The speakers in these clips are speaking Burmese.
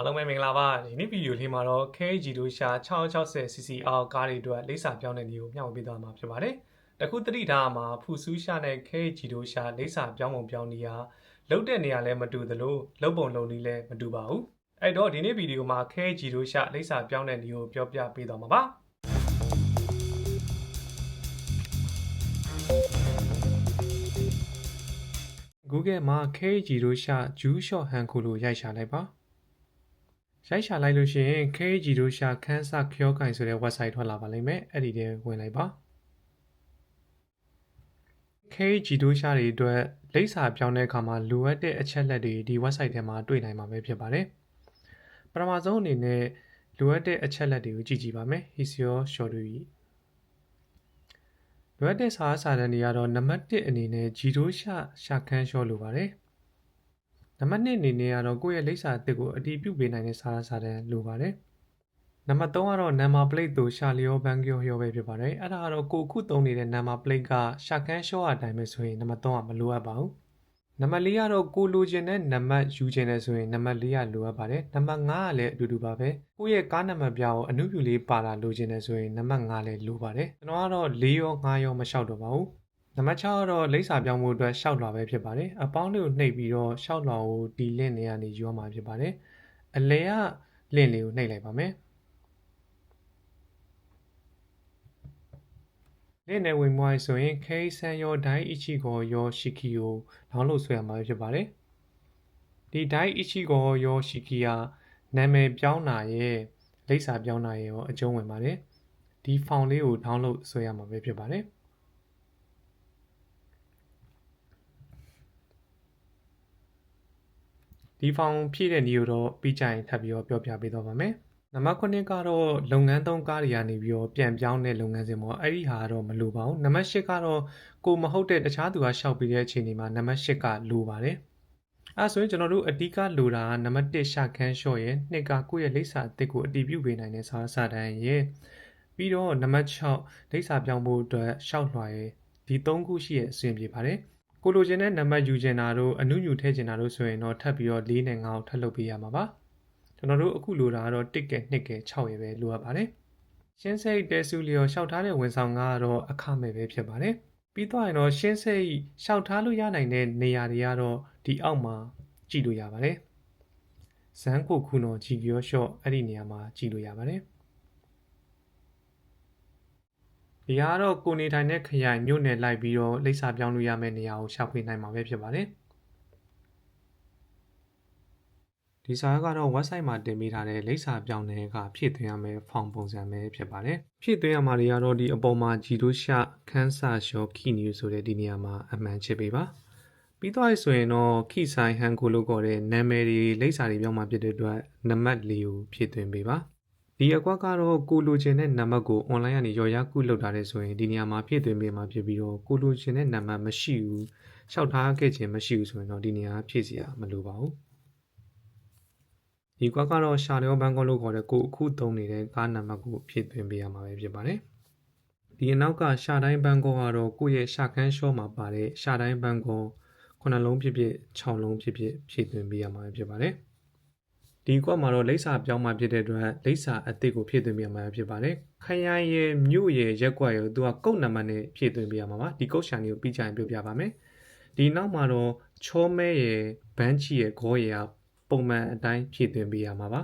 အားလုံးပဲမင်္ဂလာပါဒီနေ့ဗီဒီယိုလေးမှာတော့ KG တို့ရှာ 660 CCR ကားတွေအတွက်လိပ်စာပြောင်းတဲ့နည်းကိုမျှဝေပေးသွားမှာဖြစ်ပါတယ်တခုတတိထားမှာဖူဆူးရှာနဲ့ KG တို့ရှာလိပ်စာပြောင်းပုံပြောင်းနည်းဟာလုတ်တဲ့နေရာလည်းမတူသလိုလုတ်ပုံလုံနည်းလည်းမတူပါဘူးအဲ့တော့ဒီနေ့ဗီဒီယိုမှာ KG တို့ရှာလိပ်စာပြောင်းတဲ့နည်းကိုပြောပြပေးသွားမှာပါ Google မှာ KG တို့ရှာ Ju Short Han ခုလို့ရိုက်ရှာလိုက်ပါ ရိုက်ရှာလိုက်လို့ရှိရင် KG တို့ရှာခန်းစာခရောကင်ဆိုတဲ့ website ထွက်လာပါလိမ့်မယ်အဲ့ဒီထဲဝင်လိုက်ပါ KG တို့ရှာတွေအတွက်လိပ်စာပြောင်းတဲ့အခါမှာလိုအပ်တဲ့အချက်လက်တွေဒီ website ထဲမှာတွေ့နိုင်မှာပဲဖြစ်ပါတယ်ပထမဆုံးအနေနဲ့လိုအပ်တဲ့အချက်လက်တွေကိုကြည့်ကြည့်ပါမယ် Hisio Short တွေလိုအပ်တဲ့စာစာတန်းတွေကတော့နံပါတ်1အနေနဲ့ G တို့ရှာရှာခန်း short လိုပါတယ် နံပါတ်2အနေနဲ့ကတော့ကိုယ့်ရဲ့လိပ်စာအသစ်ကိုအတည်ပြုပေးနိုင်တဲ့စာစာတန်းလိုပါတယ်နံပါတ်3ကတော့ number plate တို့ရှာလျောဘန်ကျော်လျောပဲဖြစ်ပါတယ်အဲ့ဒါကတော့ကိုခုသုံးနေတဲ့ number plate ကရှာခန်း short အတိုင်းပဲဆိုရင်နံပါတ်3ကမလိုအပ်ပါဘူးနံပါတ်4ကတော့ကိုလိုချင်တဲ့နံပါတ်ယူချင်တယ်ဆိုရင်နံပါတ်4ကလိုအပ်ပါတယ်နံပါတ်5ကလည်းအတူတူပါပဲကိုယ့်ရဲ့ကားနံပါတ်ပြားကိုအနုပြူလေးပါလာလိုချင်တယ်ဆိုရင်နံပါတ်5လည်းလိုပါတယ်ကျွန်တော်ကတော့4ရော5ရောမလျှောက်တော့ပါဘူး နံပါတ်6ကတော့လိပ်စာပြောင်းဖို့အတွက်ရှောက်လွှာပဲဖြစ်ပါတယ်အပေါင်းလေးကိုနှိပ်ပြီးတော့ရှောက်လွှာကိုဒီလင့်နေရနေယူရမှာဖြစ်ပါတယ်အလဲကလင့်လေးကိုနှိပ်လိုက်ပါမယ်လင့်နေဝင်မွိုင်းဆိုရင် K ဆန်ရောဒိုင်းအချီကိုရောရှီကီကိုဒေါင်းလို့ဆွဲရမှာဖြစ်ပါတယ်ဒီဒိုင်းအချီကိုရောရှီကီကနာမည်ပြောင်းတာရဲ့လိပ်စာပြောင်းတာရဲ့ရောအကျုံးဝင်ပါတယ်ဒီဖောင်လေးကိုဒေါင်းလို့ဆွဲရမှာပဲဖြစ်ပါတယ် ဒီဖောင်ဖြည့်တဲ့နည်းကိုတော့ပြီးကြရင်ထပ်ပြီးတော့ပြောပြပေးတော့ပါမယ်နံပါတ်9ကတော့လုပ်ငန်းသုံးကားတွေကနေပြီးတော့ပြန်ပြောင်းတဲ့လုပ်ငန်းစဉ်ပေါ့အဲ့ဒီဟာကတော့မလိုပါဘူးနံပါတ်10ကတော့ကိုမဟုတ်တဲ့တခြားသူကရှောက်ပြီးတဲ့အချိန်ဒီမှာနံပါတ်10ကလိုပါတယ်အဲဆိုရင်ကျွန်တော်တို့အဓိကလိုတာကနံပါတ်1ရှာခန်းလျှော့ရဲ့နှစ်ကကိုယ့်ရဲ့လိပ်စာအသစ်ကိုအတည်ပြုပေးနိုင်တဲ့စာစာတန်းရဲ့ပြီးတော့နံပါတ်6လိပ်စာပြောင်းဖို့အတွက်ရှောက်လွှာရဲ့ဒီ3ခုရှိရဲ့အဆင်ပြေပါတယ် ကိုလိုချင်တဲ့နံပါတ်ယူချင်တာတို့အနုညူထည့်ချင်တာတို့ဆိုရင်တော့ထပ်ပြီးတော့၄နဲ့9ကိုထပ်လုပ်ပေးရမှာပါကျွန်တော်တို့အခုလိုတာကတော့1ကဲ2ကဲ6ရယ်ပဲလိုအပ်ပါတယ်ရှင်းစိတ်တဲစုလျော်ရှောက်ထားတဲ့ဝန်ဆောင်ကတော့အခမဲ့ပဲဖြစ်ပါတယ်ပြီးတော့ရင်တော့ရှင်းစိတ်ရှောက်ထားလို့ရနိုင်တဲ့နေရာတွေကတော့ဒီအောက်မှာကြည့်လို့ရပါတယ်ဇန်ကိုခုနော်ဂျီဂီယောရှော့အဲ့ဒီနေရာမှာကြည့်လို့ရပါတယ် ဒီကတော့ကိုနေထိုင်တဲ့ခရိုင်မြို့နယ်လိုက်ပြီးတော့လိပ်စာပြောင်းလို့ရမယ့်နေရာကိုရှာဖွေနိုင်မှာပဲဖြစ်ပါတယ်ဒီစာကတော့ website မှာတင်ပေးထားတဲ့လိပ်စာပြောင်းတဲ့ကဖြည့်သွင်းရမယ့် form ပုံစံပဲဖြစ်ပါတယ်ဖြည့်သွင်းရမှာတွေကတော့ဒီအပေါ်မှာဂျီတို့ရှခန်းစာရှော့ခီနျူဆိုတဲ့ဒီနေရာမှာအမှန်ချစ်ပေးပါပြီးတော့ဆိုရင်တော့ခိဆိုင်ဟန်ကိုလို့ခေါ်တဲ့နာမည်တွေလိပ်စာတွေပြောင်းမှဖြစ်တဲ့အတွက်နံပါတ်လေးကိုဖြည့်သွင်းပေးပါ ဒီအကွက်ကတော့ကိုလိုချင်တဲ့နံပါတ်ကို online ကနေရော်ရကုလုပ်ထားတဲ့ဆိုရင်ဒီနေရာမှာဖြည့်သွင်းပေးမှာဖြစ်ပြီးတော့ကိုလိုချင်တဲ့နံပါတ်မရှိဘူးလျှောက်ထားခဲ့ခြင်းမရှိဘူးဆိုရင်တော့ဒီနေရာဖြည့်စရာမလိုပါဘူးဒီကွက်ကတော့ရှာလျောဘန်ကောလို့ခေါ်တဲ့ကိုအခုသုံးနေတဲ့ကားနံပါတ်ကိုဖြည့်သွင်းပေးရမှာပဲဖြစ်ပါတယ်ဒီအနောက်ကရှာတိုင်းဘန်ကောကတော့ကိုယ့်ရဲ့ရှာခန်းရှော့မှာပါတဲ့ရှာတိုင်းဘန်ကောခုနှလုံးဖြစ်ဖြစ်6လုံးဖြစ်ဖြစ်ဖြည့်သွင်းပေးရမှာဖြစ်ပါတယ် ဒီကွက်မှာတော့လိပ်စာပြောင်းမှဖြစ်တဲ့အတွက်လိပ်စာအသစ်ကိုဖြည့်သွင်းပေးရမှာဖြစ်ပါတယ်ခရိုင်ရဲ့မြို့ရဲ့ရက်ကွက်ရဲ့သူကကုတ်နံပါတ်နဲ့ဖြည့်သွင်းပေးရမှာပါဒီကုတ်ရှာနေကိုပြီးကြရင်ပြောပြပါမယ်ဒီနောက်မှာတော့ချောမဲရဲ့ဘန်းချီရဲ့ဂေါ်ရဲ့ပုံမှန်အတိုင်းဖြည့်သွင်းပေးရမှာပါ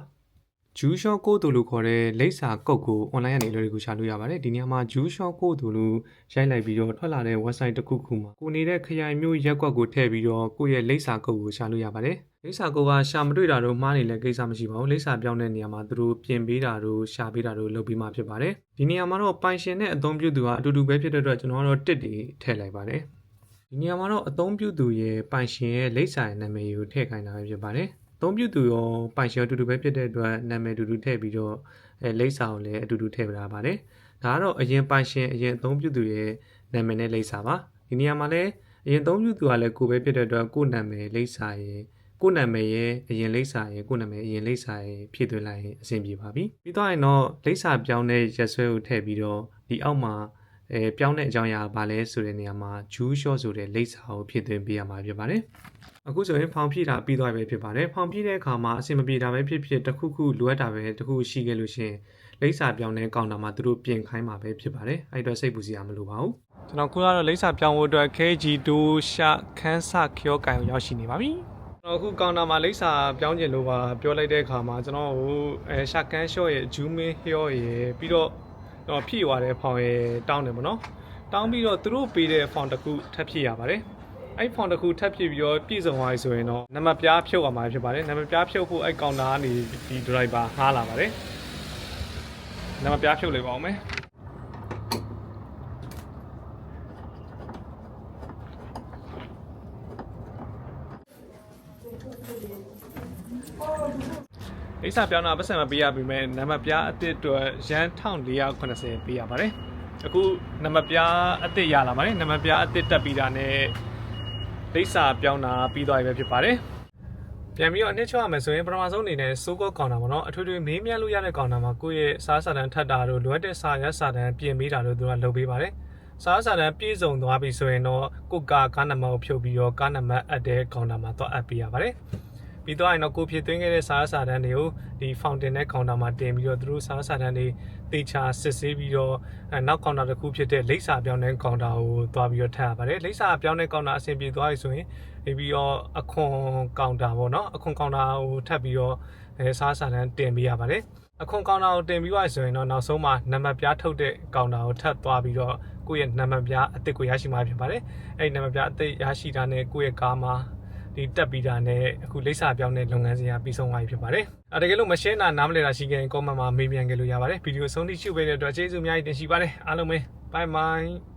ဂျူးရှော့ကိုတူလို့ခေါ်တဲ့လိပ်စာကုတ်ကို online ကနေလွယ်လွယ်ကူရှာလို့ရပါတယ်ဒီနေရာမှာဂျူးရှော့ကိုတူလို့ရိုက်လိုက်ပြီးတော့ထွက်လာတဲ့ website တစ်ခုခုမှာကိုနေတဲ့ခရိုင်မျိုးရက်ကွက်ကိုထည့်ပြီးတော့ကိုယ့်ရဲ့လိပ်စာကုတ်ကိုရှာလို့ရပါတယ်လိပ်စာကုတ်ကရှာမတွေ့တာတော့မှားနေလဲကိစ္စမရှိပါဘူးလိပ်စာပြောင်းတဲ့နေရာမှာသူတို့ပြင်ပေးတာတို့ရှာပေးတာတို့လုပ်ပြီးမှဖြစ်ပါတယ်ဒီနေရာမှာတော့ပိုင်ရှင်နဲ့အသုံးပြုသူကအတူတူပဲဖြစ်တဲ့အတွက်ကျွန်တော်ကတော့တစ်တွေထည့်လိုက်ပါတယ်ဒီနေရာမှာတော့အသုံးပြုသူရဲ့ပိုင်ရှင်ရဲ့လိပ်စာရဲ့နာမည်ကိုထည့်ခိုင်းတာပဲဖြစ်ပါတယ် အသုံးပြုသူရောပိုင်ရှင်အတူတူပဲဖြစ်တဲ့အတွက်နာမည်အတူတူထည့်ပြီးတော့အဲလိပ်စာကိုလည်းအတူတူထည့်ပြတာပါတယ်ဒါကတော့အရင်ပိုင်ရှင်အရင်အသုံးပြုသူရဲ့နာမည်နဲ့လိပ်စာပါဒီနေရာမှာလည်းအရင်အသုံးပြုသူကလည်းကိုပဲဖြစ်တဲ့အတွက်ကိုနာမည်လိပ်စာရဲ့ကိုနာမည်ရဲ့အရင်လိပ်စာရဲ့ကိုနာမည်အရင်လိပ်စာရဲ့ဖြည့်သွင်းလိုက်ရင်အဆင်ပြေပါပြီပြီးတော့ရင်တော့လိပ်စာပြောင်းတဲ့ရက်စွဲကိုထည့်ပြီးတော့ဒီအောက်မှာ အဲပြောင်းတဲ့အကြောင်းအရာဘာလဲဆိုတဲ့နေရာမှာဂျူးရှော့ဆိုတဲ့လိပ်စာကိုဖြည့်သွင်းပေးရမှာဖြစ်ပါတယ်အခုဆိုရင်ဖောင်ဖြည့်တာပြီးသွားပြီဖြစ်ပါတယ်ဖောင်ဖြည့်တဲ့အခါမှာအဆင်မပြေတာပဲဖြစ်ဖြစ်တစ်ခုခုလိုအပ်တာပဲတစ်ခုရှိခဲ့လို့ရှိရင်လိပ်စာပြောင်းတဲ့ကောင်တာမှာသူတို့ပြင်ခိုင်းမှာပဲဖြစ်ပါတယ်အဲ့တော့စိတ်ပူစရာမလိုပါဘူးကျွန်တော်ခုကတော့လိပ်စာပြောင်းဖို့အတွက် KG2 ရှာခန်းစခေါကန်ကိုရောက်ရှိနေပါပြီကျွန်တော်အခုကောင်တာမှာလိပ်စာပြောင်းကျင်လို့ပါပြောလိုက်တဲ့အခါမှာကျွန်တော်ဟိုအဲရှာကန်ရှော့ရဲ့ဂျူးမင်းဟျော့ရဲ့ပြီးတော့ကျွန် တော်ဖြည့်သွားတဲ့ဖောင်ရဲ့တောင်းတယ်ပေါ့နော်တောင်းပြီးတော့သူတို့ပေးတဲ့ font တစ်ခုထပ်ဖြည့်ရပါတယ်။အဲ့ font တစ်ခုထပ်ဖြည့်ပြီးတော့ပြည့်စုံသွားပြီဆိုရင်တော့နံပါတ်ပြားဖြုတ်ရမှာဖြစ်ပါတယ်။နံပါတ်ပြားဖြုတ်ဖို့အဲ့ကောင်တာကနေဒီ driver ငှားလာပါတယ်။နံပါတ်ပြားဖြုတ်လိုက်ပါအောင်မယ်။ အိစာပြောင်းတာပတ်စံမပေးရပြီမဲ့နံပါတ်ပြားအစ်စ်အတွက်ရန်1480ပေးရပါတယ်။အခုနံပါတ်ပြားအစ်စ်ရလာပါတယ်။နံပါတ်ပြားအစ်စ်တက်ပြီးတာနဲ့လိပ်စာပြောင်းတာပြီးသွားပြီပဲဖြစ်ပါတယ်။ပြန်ပြီးတော့အနှစ်ချောရမယ်ဆိုရင်ပထမဆုံးအနေနဲ့စိုးကောကောင်တာပေါ့နော်အထွေထွေမေးမြန်းလို့ရတဲ့ကောင်တာမှာကိုယ့်ရဲ့စားစာတန်ထပ်တာတို့လိုအပ်တဲ့စာရက်စာတန်ပြင်ပေးတာတို့သူကလုပ်ပေးပါတယ်။စားစာတန်ပြည့်စုံသွားပြီဆိုရင်တော့ကိုယ့်ကားကားနံပါတ်ကိုဖြုတ်ပြီးတော့ကားနံပါတ်အပ်တဲ့ကောင်တာမှာတော့အပ်ပေးရပါတယ်။ ပြီးတော့ရင်တော့ကိုဖြစ်သွင်းခဲ့တဲ့စားစာတန်းတွေကိုဒီ fountain နဲ့ counter မှာတင်ပြီးတော့သူတို့စားစာတန်းတွေတေချာစစ်ဆေးပြီးတော့အဲနောက် counter တစ်ခုဖြစ်တဲ့လိပ်စာပြောင်းတဲ့ counter ကိုသွားပြီးတော့ထပ်ရပါတယ်လိပ်စာပြောင်းတဲ့ counter အဆင်ပြေသွားပြီဆိုရင်နေပြီးတော့အခွန် counter ပေါ့နော်အခွန် counter ကိုထပ်ပြီးတော့အဲစားစာတန်းတင်ပေးရပါတယ်အခွန် counter ကိုတင်ပြီးသွားပြီဆိုရင်တော့နောက်ဆုံးမှာနံပါတ်ပြားထုတ်တဲ့ counter ကိုထပ်သွားပြီးတော့ကိုယ့်ရဲ့နံပါတ်ပြားအသစ်ကိုရရှိမှာဖြစ်ပါတယ်အဲ့ဒီနံပါတ်ပြားအသစ်ရရှိတာနဲ့ကိုယ့်ရဲ့ကားမှာ ဒီတက်ပြီးတာနဲ့အခုလိပ်စာပြောင်းတဲ့လုပ်ငန်းစဉ်ကပြီးဆုံးသွားပြီဖြစ်ပါတယ်။အဲတကယ်လို့မရှင်းတာနားမလည်တာရှိခဲ့ရင် comment မှာမေးမြန်းခဲ့လို့ရပါတယ်။ဗီဒီယိုဆုံးထိရှုပေးတဲ့အတွက်ကျေးဇူးအများကြီးတင်ရှိပါတယ်။အားလုံးပဲ bye bye